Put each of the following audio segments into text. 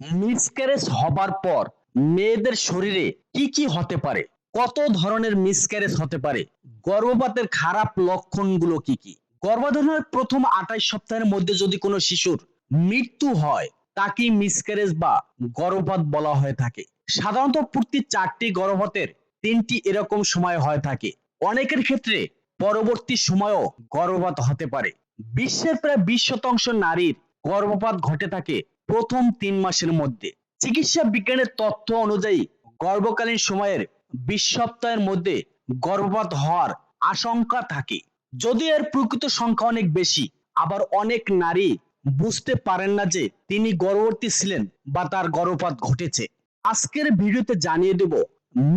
Miscarriage হবার পর মেয়েদের শরীরে কি কি হতে পারে? কত ধরনের মিসক্যারেজ হতে পারে? গর্ভপাতের খারাপ লক্ষণগুলো কি কি? গর্ভধারণের প্রথম আঠাইশ সপ্তাহের মধ্যে যদি কোনো শিশুর মৃত্যু হয় তাকে মিসক্যারেজ বা গর্ভপাত বলা হয়ে থাকে। সাধারণত প্রতি চারটি গর্ভপাতের তিনটি এরকম সময় হয়ে থাকে। অনেকের ক্ষেত্রে পরবর্তী সময়েও গর্ভপাত হতে পারে। বিশ্বের প্রায় বিশ শতাংশ নারীর গর্ভপাত ঘটে থাকে প্রথম তিন মাসের মধ্যে। চিকিৎসা বিজ্ঞানের তথ্য অনুযায়ী গর্ভকালীন সময়ের বিশ সপ্তাহের মধ্যে গর্ভপাত হওয়ার আশঙ্কা থাকে। যদি এর প্রকৃত সংখ্যা অনেক বেশি, আবার অনেক নারী বুঝতে পারেন না যে তিনি গর্ভবতী ছিলেন বা তার গর্ভপাত ঘটেছে। আজকের ভিডিওতে জানিয়ে দেব,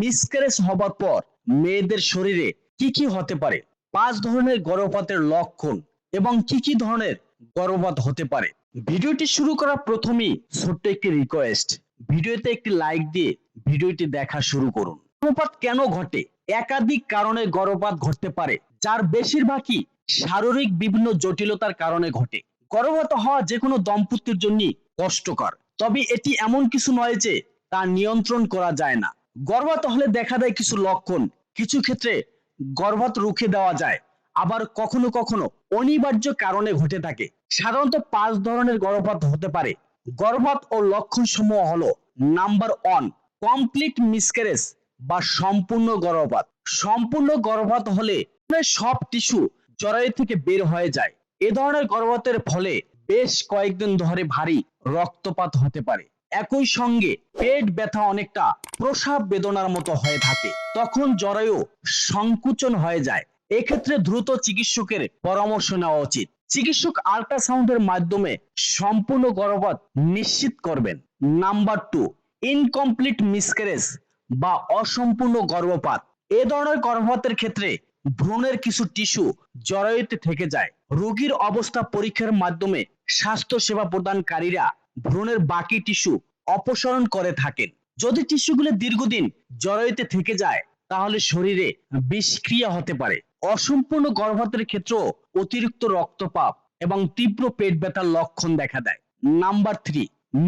মিসক্যারেজ হবার পর মেয়েদের শরীরে কি কি হতে পারে, পাঁচ ধরনের গর্ভপাতের লক্ষণ এবং কি কি ধরনের গর্ভপাত হতে পারে। ভিডিওটি শুরু করার প্রথমেই ছোট্ট একটি রিকোয়েস্ট ভিডিওতে একটি লাইক দিয়ে ভিডিওটি দেখা শুরু করুন। গর্ভপাত কেন ঘটে? একাধিক কারণে গর্ভপাত ঘটতে পারে, যার বেশিরভাগই শারীরিক বিভিন্ন জটিলতার কারণে ঘটে। গর্ভপাত হওয়া যে কোনো দম্পতির জন্য কষ্টকর, তবে এটি এমন কিছু নয় যে তা নিয়ন্ত্রণ করা যায় না। গর্ভপাত হলে দেখা দেয় কিছু লক্ষণ, কিছু ক্ষেত্রে গর্ভপাত রুখে দেওয়া যায়। আবার কখনো কখনো অনিবার্য কারণে ঘটে থাকে। সাধারণত পাঁচ ধরনের গর্ভপাত হতে পারে। গর্ভপাত ও লক্ষণ সমূহ হলো নাম্বার ওয়ান, কমপ্লিট মিসক্যারেজ বা সম্পূর্ণ গর্ভপাত। সম্পূর্ণ গর্ভপাত হলে সব টিস্যু জরায়ু থেকে বের হয়ে যায়। এ ধরনের গর্ভপাতের ফলে বেশ কয়েকদিন ধরে ভারী রক্তপাত হতে পারে। একই সঙ্গে পেট ব্যথা অনেকটা প্রসাব বেদনার মতো হয়ে থাকে। তখন জরায়ু সংকুচন হয়ে যায়। এক্ষেত্রে দ্রুত চিকিৎসকের পরামর্শ নেওয়া উচিত। চিকিৎসক আল্ট্রাসাউন্ডের মাধ্যমে সম্পূর্ণ গর্ভপাত নিশ্চিত করবেন। নাম্বার টু ইনকমপ্লিট মিসক্যারেজ বা অসম্পূর্ণ গর্ভপাত। এ ধরনের গর্ভপাতের ক্ষেত্রে ভ্রূণের কিছু টিস্যু জরায়ুতে থেকে যায়। রোগীর অবস্থা পরীক্ষার মাধ্যমে স্বাস্থ্য সেবা প্রদানকারীরা ভ্রূণের বাকি টিস্যু অপসারণ করে থাকেন। যদি টিস্যুগুলো দীর্ঘদিন জরায়ুতে থেকে যায়, তাহলে শরীরে বিষক্রিয়া হতে পারে। অসম্পূর্ণ গর্ভপাতের ক্ষেত্রেও অতিরিক্ত রক্তপাত এবং তীব্র পেট ব্যথার লক্ষণ দেখা দেয়। Number three,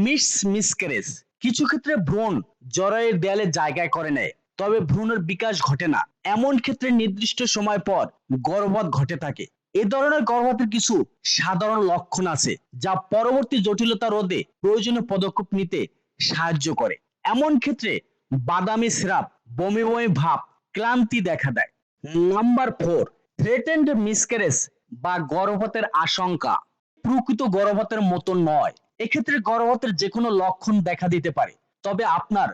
miss miscarriage. কিছু ক্ষেত্রে ভ্রূণ জরায়ের দেয়ালে জায়গায় করে নেয়, তবে ভ্রূণের বিকাশ ঘটে না। এমন ক্ষেত্রে নির্দিষ্ট সময় পর গর্ভপাত ঘটে থাকে। এ ধরনের গর্ভপাতের কিছু সাধারণ লক্ষণ আছে, যা পরবর্তী জটিলতা রোধে প্রয়োজনীয় পদক্ষেপ নিতে সাহায্য করে। এমন ক্ষেত্রে বাদামি স্রাব বমি বমি ভাব, ক্লান্তি দেখা দেয়। নাম্বার ফোর থ্রেটেন্ড মিসক্যারেজ বা গর্ভপাতের আশঙ্কা। প্রকৃত গর্ভপাতের মতো নয়। এক্ষেত্রে গর্ভপাতের যে কোনো লক্ষণ দেখা দিতে পারে। তবে আপনার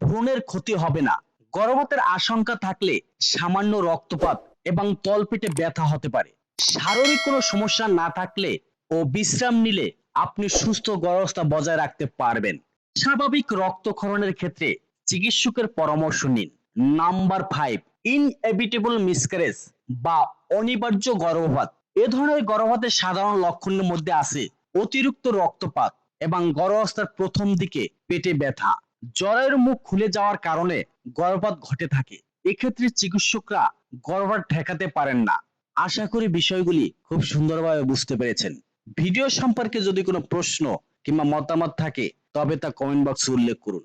ভ্রূণের ক্ষতি হবে না। গর্ভপাতের আশঙ্কা থাকলে সামান্য রক্তপাত এবং তলপেটে ব্যথা হতে পারে। শারীরিক কোনো সমস্যা না থাকলে ও বিশ্রাম নিলে আপনি সুস্থ গর্ভাবস্থা বজায় রাখতে পারবেন। স্বাভাবিক রক্তক্ষরণের ক্ষেত্রে চিকিৎসকের পরামর্শ নিন। নাম্বার ফাইভ ইনএভিটেবল মিসক্যারেজ বা অনিবার্য গর্ভপাত। এ ধরনের গর্ভপাতের সাধারণ লক্ষণের মধ্যে আছে অতিরিক্ত রক্তপাত এবং গর্ভাবস্থার প্রথম দিকে পেটে ব্যথা। জ্বরের মুখ খুলে যাওয়ার কারণে গর্ভপাত ঘটে থাকে। এক্ষেত্রে চিকিৎসকরা গর্ভপাত ঠেকাতে পারেন না। আশা করি বিষয়গুলি খুব সুন্দরভাবে বুঝতে পেরেছেন। ভিডিও সম্পর্কে যদি কোনো প্রশ্ন কিংবা মতামত থাকে, তবে তা কমেন্ট বক্সে উল্লেখ করুন।